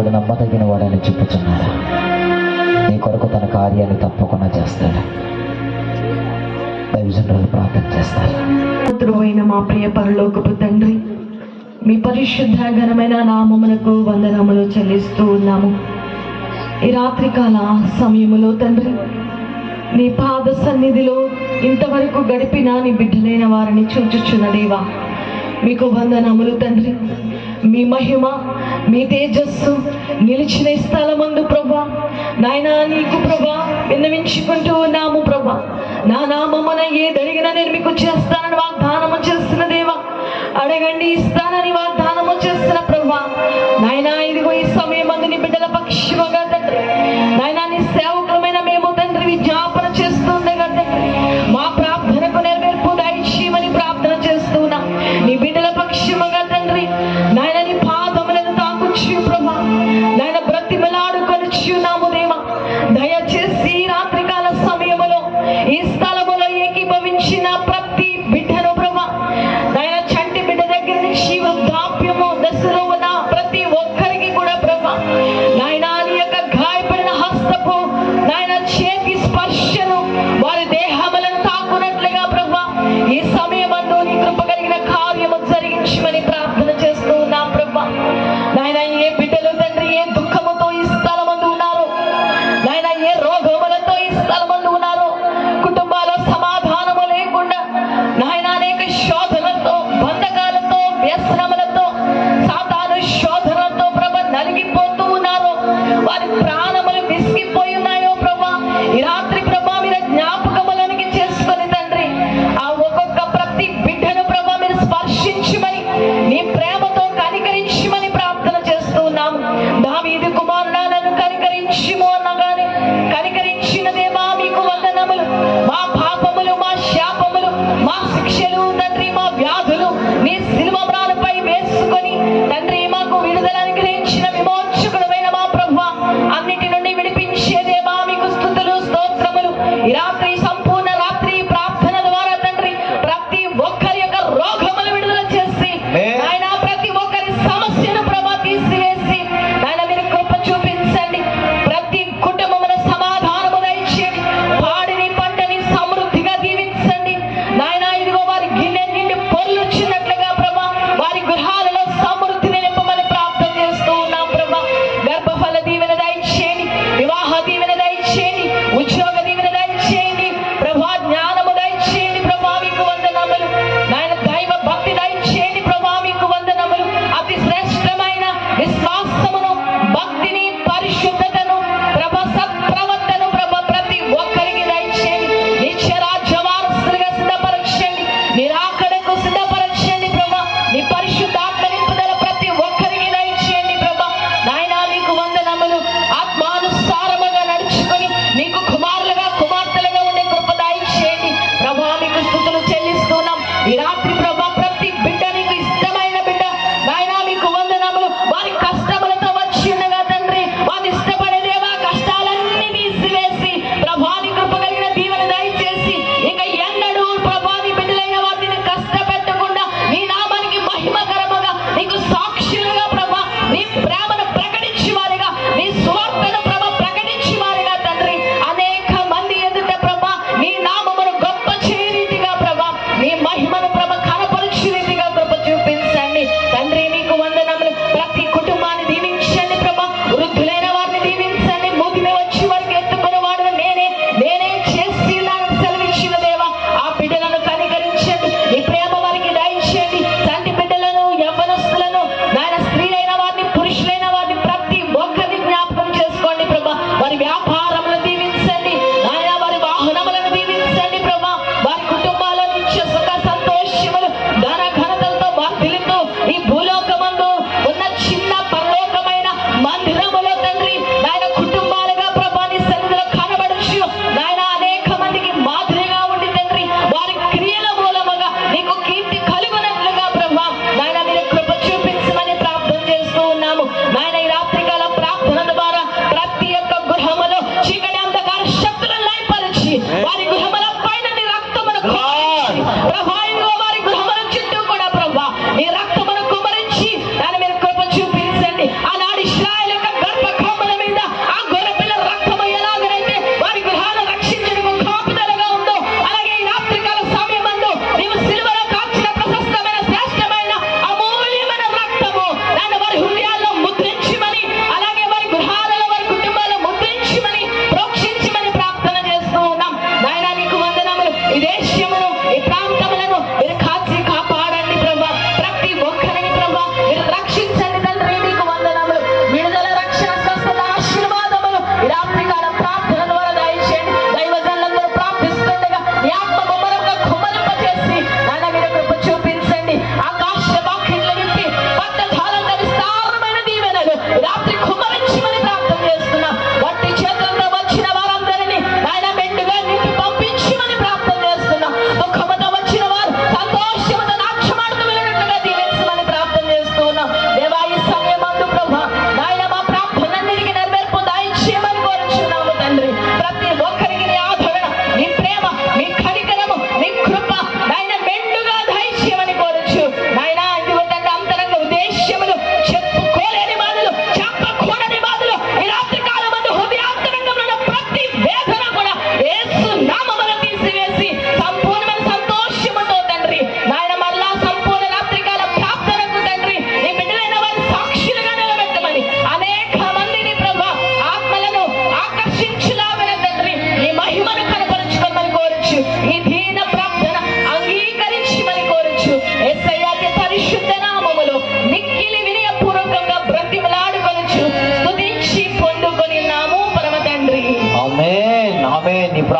దేవుడు నమ్మదగిన వాడని చెప్పుచున్నాడు నీ కొరకు తన కార్యాన్ని తప్పకుండా చేస్తాడు. దైవజనులు ప్రార్థన చేస్తారు పుత్రుడు మా ప్రియ పరలోకపు తండ్రి మీ పరిశుద్ధ ఘనమైన నామములకు వందనములు చెల్లిస్తూ ఉన్నాము. ఈ రాత్రికాల సమయములో తండ్రి నీ పాద సన్నిధిలో ఇంతవరకు గడిపిన నీ బిడ్డలైన వారిని చూచుచున్న దేవా మీకు వందనములు తండ్రి. మీ మహిమ మీ తేజస్సు నిలిచిన స్థలమందు ప్రభా. నాయనా నీకు ప్రభా విన్నవించుకుంటూ ఉన్నాము ప్రభా. నా నామమున ఏదడిగినా నేను మీకు చేస్తానని వాగ్దానము చేస్తున్న దేవా. అడగండి ఇస్తానని వాగ్దానము చేస్తున్న ప్రభా. నాయనా ఇదిగో ఈ సమయం నీ బిడ్డల పక్షిమగా తండ్రి. నాయనా నీ సేవకులు ఏ బిడ్డలు తండ్రి ఏ దుఃఖము శిక్షలు